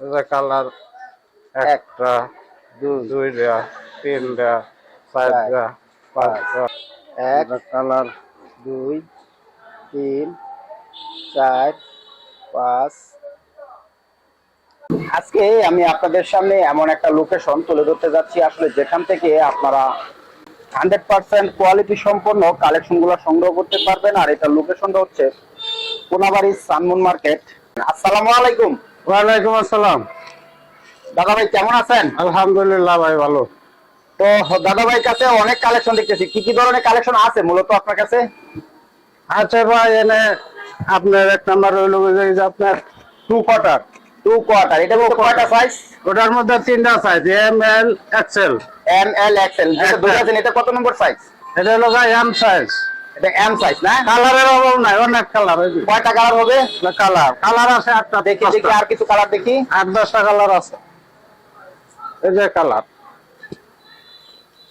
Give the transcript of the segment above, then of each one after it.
এটা কালার একটা দুই দুইটা তিনটা চারটা পাঁচটা এক কালার। দুই তিন চার পাঁচ। আজকে আমি আপনাদের সামনে এমন একটা লোকেশন তুলে ধরতে যাচ্ছি। আসলে যেখান থেকে আপনারা হান্ড্রেড পার্সেন্ট কোয়ালিটি সম্পন্ন কালেকশনগুলো সংগ্রহ করতে পারবেন। আর এটা লোকেশনটা হচ্ছে কোনাবাড়ি সানমুন মার্কেট। আসসালামু আলাইকুম। ওয়ালাইকুম আসসালাম। দাদা ভাই কেমন আছেন? আলহামদুলিল্লাহ ভাই ভালো। তো দাদা ভাইয়ের কাছে অনেক কালেকশন দেখতেছি। কি কি ধরনের কালেকশন আছে মূলত আপনার কাছে? আচ্ছা ভাই এনে আপনার এক নাম্বার যে যে আপনার টু কোয়ার্টার টু কোয়ার্টার এটা কয়টা সাইজ ওটার মধ্যে তিনটা size M L XL M L XL একটা। দুটো আছেন এটা কত নম্বর সাইজ এটা হলো ভাই এম সাইজ এটা এম সাইজ না? কালারের অভাব নাই অনেক কালার কয়টা কালার হবে? কালার কালার আছে আটটা দেখি দেখি আর কিছু কালার দেখি। আট দশটা কালার আছে। এই যে কালার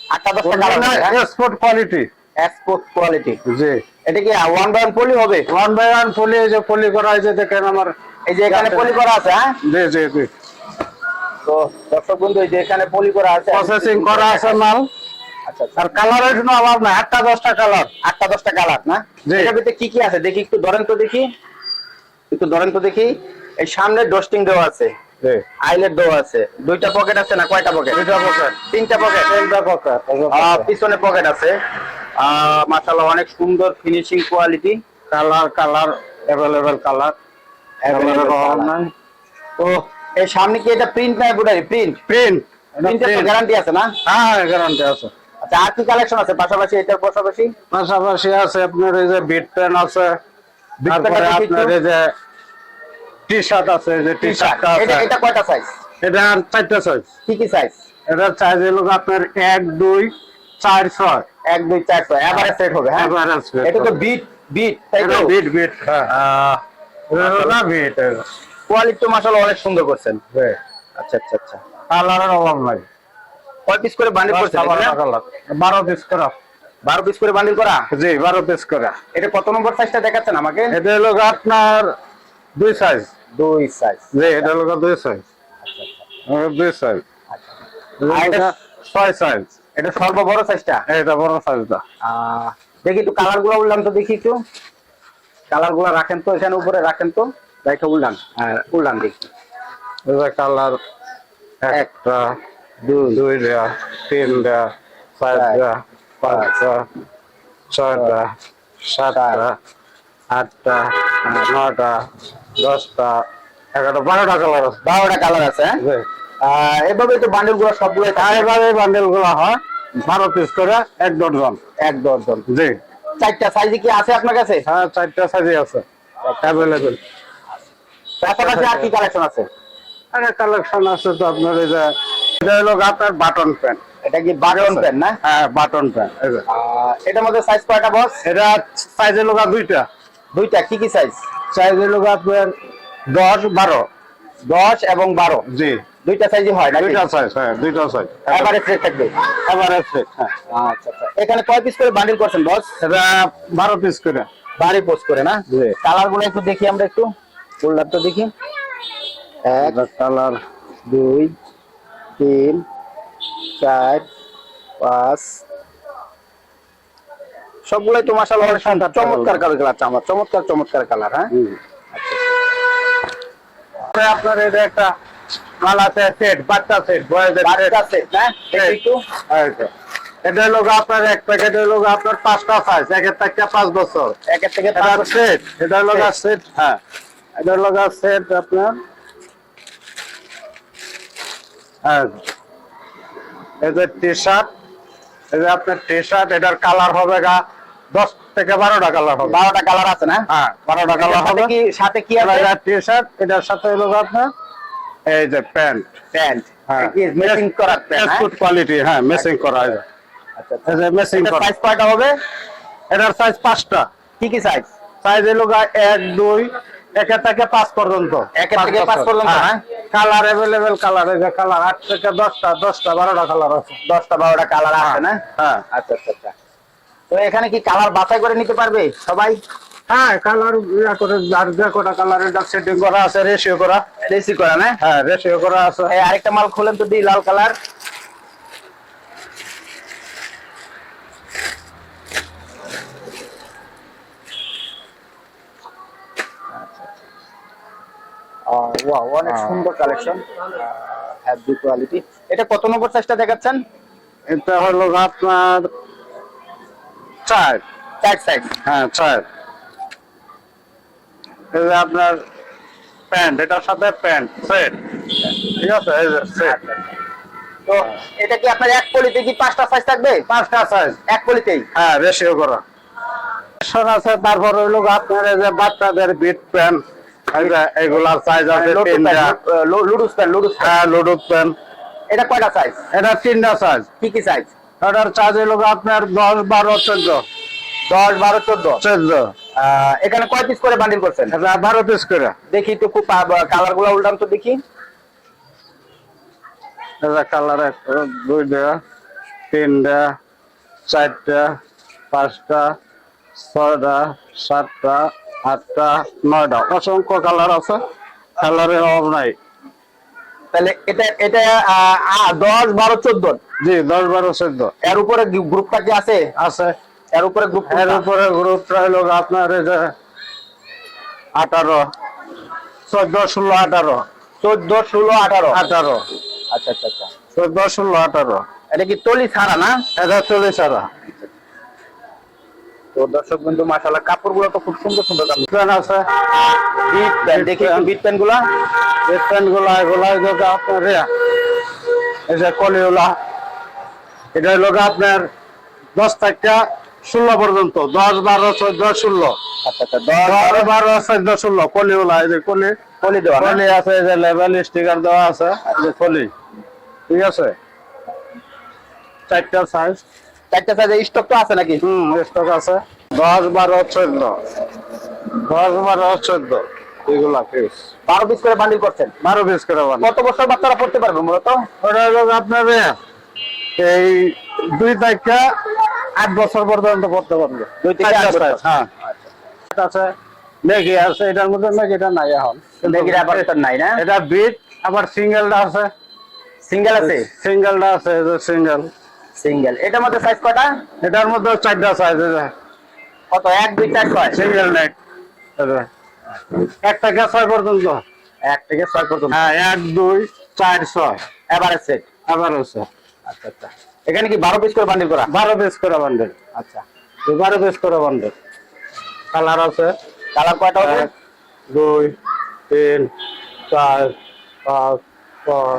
আটটা দশটা colour export quality export quality জি। এটা কি ওয়ান বাই ওয়ান পলি হবে? ওয়ান বাই ওয়ান পলি এই যে পলি করা হয়েছে দেখেন আমার এই যে এখানে পলি করা আছে হ্যাঁ? জি জি জি। তো দর্শক বন্ধু এই যে এখানে পলি করা আছে প্রসেসিং করা আছে মাল। আর কালারের কোনো অভাব নাই। আটটা দশটা কালার। আটটা দশটা কালার না? এটার ভিতরে কি কি আছে? দেখি একটু ধরেন তো দেখি। একটু ধরেন তো দেখি। এই সামনে ডোস্টিং দেওয়া আছে। আইলেট দেওয়া আছে। দুইটা পকেট আছে না কয়টা পকেট দুইটা pocket। তিনটা পকেট তিনটা পকেট আহ, পিছনে পকেট আছে। মাশাআল্লাহ অনেক সুন্দর finishing quality colour colour available colour. কালারের নাই। তো এই সামনে কি এটা প্রিন্ট নাই বুটারি প্রিন্ট প্রিন্ট প্রিন্টের গ্যারান্টি আছে না? হ্যাঁ গ্যারান্টি আছে। আচ্ছা আর কি কালেকশন আছে? পাশাপাশি এটার পাশাপাশি? পাশাপাশি আছে আপনার এই যে বিট পেন আছে তারপরে আপনার এই যে টি শার্ট আছে যে টি শার্টটা এটা আছে। এটা কয়টা সাইজ এটা চারটা সাইজ কি কি সাইজ এটা সাইজ হলো আপনার এক দুই চার ছয়। এক দুই চার ছয়। এভারেজ সেট হবে হ্যাঁ? Set এটা তো বিট বিট তাই তো? বিট বিট হ্যাঁ। না বিট কোয়ালিটি তো মাশাআল্লাহ অনেক সুন্দর করছেন। আচ্ছা আচ্ছা আচ্ছা। কালারের অভাব নাই। কয় পিস করে বান্ডিল করছেন? দশটা কালার বারো পিস করা। বারো পিস করে বান্ডিল করা? জি বারো পিস করা। এটা কত নম্বর সাইজটা দেখাচ্ছেন আমাকে? এটা হলো আপনার দুই সাইজ দুই সাইজ জি এটা হলো দুই সাইজ দুই সাইজ এটা- ছয় সাইজ এটা সাইজটা এটা বড় সাইজটা দেখি একটু কালারগুলো উঠলাম তো দেখি একটু। কালারগুলো রাখেন তো এখানে উপরে রাখেন তো। দেখে উঠলাম হ্যাঁ উঠলাম দেখি। কালার একটা। দুই দুইটা তিনটা চারটা পাঁচটা ছয়টা সাতটা আটটা নটা দশটা এগারোটা বারোটা কালার আছে। বারোটা কালার আছে হ্যাঁ? এভাবে তো বান্ডিলগুলো সবগুলো এবারে বান্ডেলগুলো হয় বারো পিস করে এক ডজন এক দশজন জি। চারটা সাইজে কি আছে আপনার কাছে? হ্যাঁ চারটা সাইজে আছে। অ্যাভেলেবেল পাশাপাশি আর কি কালেকশন আছে? আরে কালেকশন আছে তো আপনার এই যে এটা হলো আপনার বাটন প্যান্ট এটা কি বাটন পেন না? হ্যাঁ বাটন প্যান্ট এটার মধ্যে সাইজ কয়টা বস এটা সাইজের লোক দুইটা। দুইটা কি কি সাইজ সাইজের লোক আপনার দশ বারো। দশ এবং বারো? জি। দুইটা সাইজই হয় না দুইটা সাইজ হ্যাঁ দুইটা সাইজ এভারেজ রেট থাকবে? এভারেজ হ্যাঁ। আচ্ছা আচ্ছা। এখানে কয় পিস করে বান্ডিল করছেন বস এটা বারো পিস করে। বাড়ি পোস্ট করে না? জি। কালারগুলো একটু দেখি আমরা একটু। গোল্ডার তো দেখি। এক কালার দুই তিন চার পাঁচ। সবগুলাই তো মাসাল অনেক সুন্দর চমৎকার কালার আমার চমৎকার চমৎকার কালার হ্যাঁ? আপনার এটা একটা মাল আছে সেট বাচ্চা সেট বয়সের বাচ্চা সেট না দেখি একটু। এটা হলো আপনার এক প্যাকেট হলো আপনার পাঁচটা সাইজ একের থেকে পাঁচ বছর। একের থেকে পাঁচ সেট এটা হলো. সেট। হ্যাঁ। এটা হলো সেট আপনার হ্যাঁ। এই যে টি শার্ট এই যে আপনার টি শার্ট এটার কালার হবে গা দশ থেকে বারোটা কালার হবে। বারোটা কালার আছে না? হ্যাঁ বারোটা কালার হবে। কি সাথে কি আছে? টি শার্ট এটার সাথে হলো আপনার এই যে প্যান্ট। প্যান্ট। হ্যাঁ। মেশিং করার প্যান্ট গুড কোয়ালিটি হ্যাঁ মেসিং করা হয় আচ্ছা মেসিং করা। সাইজ কয়টা হবে? এটার সাইজ পাঁচটা। কি কি সাইজ সাইজ হলো এক দুই একের থেকে পাঁচ পর্যন্ত। একের থেকে পাঁচ পর্যন্ত, হ্যাঁ? কালার অ্যাভেলেবেল কালার কালার আট থেকে দশটা দশটা বারোটা কালার আছে। দশটা বারোটা কালার আছে না? হ্যাঁ। আচ্ছা আচ্ছা আচ্ছা। তো এখানে কি কালার বাছাই করে নিতে পারবে সবাই? হ্যাঁ কালার ইয়া করে যে কটা কালার এটা সেটিং করা আছে রেশিও করা। রেসি করা না? হ্যাঁ রেশিও করা আছে। আরেকটা মাল খোলেন তো দিই লাল কালার ওয়াও অনেক সুন্দর কালেকশন হ্যাভি কোয়ালিটি এটা কত নম্বর সাইজটা দেখাচ্ছেন? এটা হলো আপনার চার। চার সাইজ হ্যাঁ চার। যে আপনার প্যান্ট এটার সাথে প্যান্ট সেট ঠিক আছে এই যে সেট তো এটা কি আপনার এক পলিতে কি পাঁচটা সাইজ থাকবে? পাঁচটা সাইজ এক পলিতেই হ্যাঁ রেশিও করা। আছে তারপর হইল আপনার এই যে বাচ্চাদের বিট প্যান্ট এগুলার সাইজ আছে তিনটা। লুডুস প্যান লুডুস হ্যাঁ লুডুক প্যান্ট এটা কয়টা সাইজ এটা তিনটা সাইজ কি কি সাইজ এটার আপনার দশ বারো চোদ্দ। দশ বারো চোদ্দ? চোদ্দ। এখানে কয় পিস করে বান্ডিল করছেন? বারো পিস করে। দেখি তো খুব কালারগুলো উল্টান তো দেখি। কালার দুইটা তিনটা চারটা পাঁচটা ছয়টা সাতটা আটটা নয়টা। অসংখ্য কালার আছে। কালারের অভাব নাই। তাহলে এটা এটা দশ বারো চোদ্দ? জি দশ বারো চোদ্দ। এর উপরে গ্রুপটা কি আছে? আছে। এর উপরে গ্রুপ এর উপরে গ্রুপটা হলো আপনার যে আঠারো। চোদ্দ ষোলো আঠারো। চোদ্দ ষোলো আঠারো? আঠারো। আচ্ছা আচ্ছা আচ্ছা। চোদ্দ ষোলো আঠারো। এটা কি তলি ছাড়া না? এটা চল্লিশ হারা তো দর্শক বন্ধু মাশাআল্লাহ কাপড়গুলো তো খুব সুন্দর সুন্দর কাপড়। আছে। বিট প্যান্ট দেখি একটু বিট প্যান্টগুলা। এই প্যান্টগুলা এগুলা আপনার এই যে কলিওলা। এটা হলো আপনার দশ থেকে ষোলো পর্যন্ত দশ বারো চোদ্দ ষোলো। আচ্ছা আচ্ছা দশ বারো। চোদ্দ ষোলো কলিওলা এই যে কলি। কলি দেওয়া কলি আছে এই যে লেভেল স্টিকার দেওয়া আছে কলি। ঠিক আছে? চারটা সাইজ চারটা সাইজে স্টক তো আছে নাকি? হুম স্টক আছে। দশ বারো চোদ্দ। দশ বারো চোদ্দ। এগুলা পিস বারো পিস করে বান্ডিল করছেন? বারো পিস করে বানানো কত বছর বাচ্চারা পড়তে পারবে মূলত? ওটা হলো আপনার এই দুই থেকে আট বছর পর্যন্ত পড়তে পারবে। দুই থেকে আট বছর। হ্যাঁ। আছে মেঘি আছে এটার মধ্যে মেঘিটা নাই এখন। আবার নাই না? এটা বিট আবার সিঙ্গেলটা আছে। সিঙ্গেল আছে? সিঙ্গেলটা আছে সিঙ্গেল সিঙ্গেল। এটার মধ্যে সাইজ কটা? এটার মধ্যে চারটা সাইজ কত? এক দুই চার ছয়? সিঙ্গেল নেট এক থেকে ছয় পর্যন্ত। এক থেকে ছয় পর্যন্ত। হ্যাঁ এক দুই চার ছয়। এভারেজ সেট আবার আছে আচ্ছা আচ্ছা। এখানে কি বারো পিস করে বান্ডিল করা? বারো পিস করে বান্ডেল আচ্ছা। বারো পিস করে বান্ডেল কালার আছে। কালার কয়টা এক দুই তিন চার পাঁচ ছয়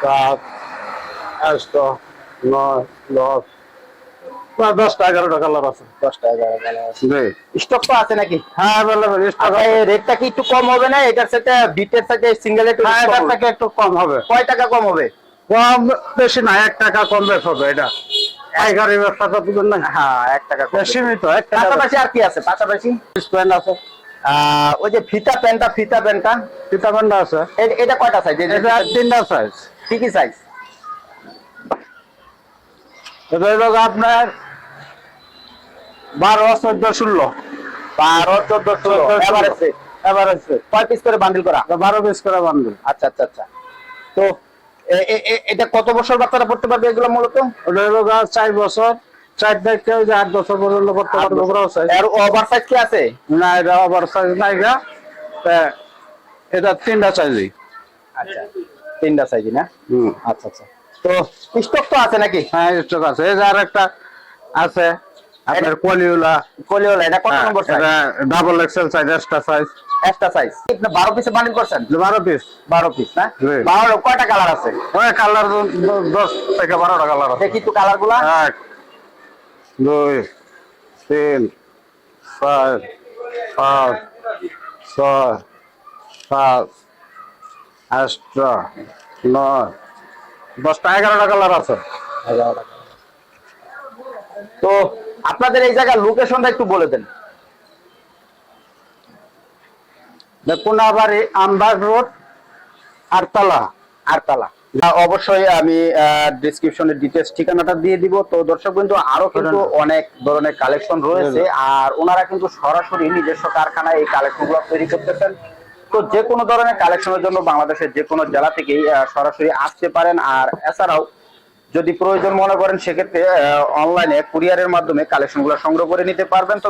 সাত আষ্ট নয় দশ। দশটা এগারোটা কালার আছে। দশটা এগারো কালার জি। স্টক তো আছে নাকি? হ্যাঁ স্টক আচ্ছা রেটটা কি একটু কম হবে না? এটার সাথে বিটের সাথে সিঙ্গেল একটু হ্যাঁ এটার থেকে একটু কম হবে। কয় টাকা কম হবে? কম বেশি না এক টাকা কম বেশ হবে এটা। পাইকারি ব্যবসা তো বুঝুন না। হ্যাঁ এক টাকা সীমিত এক টাকা পাশাপাশি আর কি আছে? পাশাপাশি? প্যান্ট আছে। আহ, ওই যে ফিতা প্যান্টটা ফিতা প্যান্টটা? ফিতা আছে। এটা কয়টা সাইজ এটা তিনটা সাইজ কি কি সাইজ এটা হলো আপনার বারো চোদ্দ ষোলো। বারো চোদ্দ ষোলো। এভারেজ সেট কয় পিস করে বান্ডিল করা? বারো পিস করে বান্ডেল আচ্ছা আচ্ছা আচ্ছা। তো এটা কত বছর বাচ্চারা পড়তে পারবে এগুলো মূলত? ওটা হলো চার বছর। চার থেকে ওই যে আট বছর পর্যন্ত করতে পারব। বড় size। এর ওভার সাইজ কি আছে? না এটা আবার সাইজ নাই তা এটা তিনটা সাইজই আচ্ছা তিনটা সাইজ না? হুম। আচ্ছা আচ্ছা। তো স্টক তো আছে নাকি? হ্যাঁ স্টক আছে। এই যে আর একটা আছে আপনার কলিউলা কলিওলা। এটা হ্যাঁ, কত নম্বর সাইজ এটা double XL size extra size একটা সাইজ আপনি বারো পিসে বান্ডিল করছেন? বারো পিস বারো পিস না? জি। বারো কয়টা কালার আছে? ওই কালার দশ থেকে বারোটা কালার আছে। দেখি তো কালারগুলা এক দুই তিন চার পাঁচ ছয় সাত আটটা নয় দশটা এগারোটা কালার আছে। তো আপনাদের এই জায়গার লোকেশনটা একটু বলে দেন। কোনাবাড়ি আমবাগ রোড আটতলা আহ, অবশ্যই আমি ডিসক্রিপশনে ডিটেলস ঠিকানাটা দিয়ে দিব। তো দর্শক বিন্দু আরও কিন্তু অনেক ধরনের কালেকশন রয়েছে। আর ওনারা কিন্তু সরাসরি নিজস্ব কারখানায় এই কালেকশনগুলো তৈরি করতেছেন। তো যে কোনো ধরনের কালেকশনের জন্য বাংলাদেশের যে কোনো জেলা থেকেই সরাসরি আসতে পারেন। আর এছাড়াও যদি প্রয়োজন মনে করেন, সেক্ষেত্রে অনলাইনে কুরিয়ারের মাধ্যমে কালেকশনগুলো সংগ্রহ করে নিতে পারবেন। তো